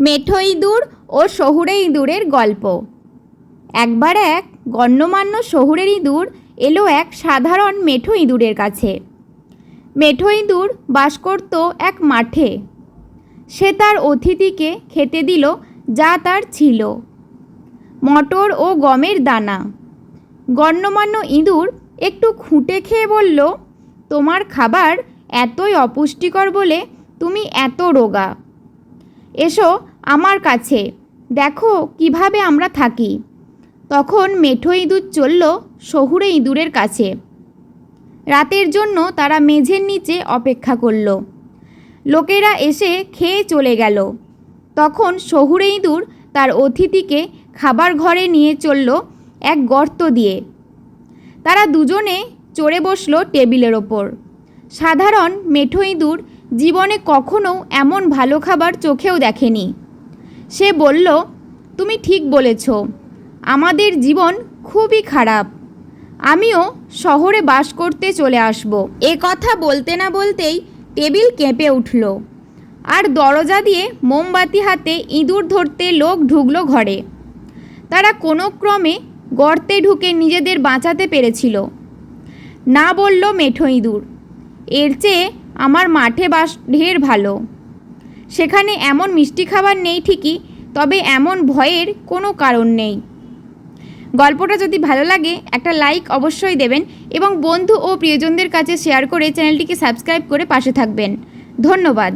মেঠো ইঁদুর ও শহুরে ইঁদুরের গল্প। একবার এক গণ্যমান্য শহুরের ইঁদুর এলো এক সাধারণ মেঠো ইঁদুরের কাছে। মেঠো ইঁদুর বাস করত এক মাঠে। সে তার অতিথিকে খেতে দিল, যা তার ছিল। মটর ও গমের দানা। গণ্যমান্য ইঁদুর একটু খুঁটে খেয়ে বলল, তোমার খাবার এতই অপুষ্টিকর বলে তুমি এত রোগা। এসো আমার কাছে, দেখো কীভাবে আমরা থাকি। তখন মেঠো ইঁদুর চলল শহুরে ইঁদুরের কাছে। রাতের জন্য তারা মেঝের নিচে অপেক্ষা করল। লোকেরা এসে খেয়ে চলে গেল। তখন শহুরে ইঁদুর তার অতিথিকে খাবার ঘরে নিয়ে চলল এক গর্ত দিয়ে। তারা দুজনে চড়ে বসল টেবিলের ওপর। সাধারণ মেঠো ইঁদুর জীবনে কখনো এমন ভালো খাবার চোখেও দেখেনি। সে বলল, তুমি ঠিক বলেছ। আমাদের জীবন খুবই খারাপ। আমিও শহরে বাস করতে চলে আসব। এ কথা বলতে না বলতেই টেবিল কেঁপে উঠল। আর দরজা দিয়ে মোমবাতি হাতে ইঁদুর ধরতে লোক ঢুকলো ঘরে। তারা কোনো ক্রমে গর্তে ঢুকে নিজেদের বাঁচাতে পেরেছিল। না বলল মেঠো ইঁদুর। এর চেয়ে আমার মাঠে বাস ঢের ভালো। সেখানে এমন মিষ্টি খাবার নেই ঠিকই, তবে এমন ভয়ের কোনো কারণ নেই। গল্পটা যদি ভালো লাগে, একটা লাইক অবশ্যই দেবেন এবং বন্ধু ও প্রিয়জনদের কাছে শেয়ার করে চ্যানেলটিকে সাবস্ক্রাইব করে পাশে থাকবেন। ধন্যবাদ।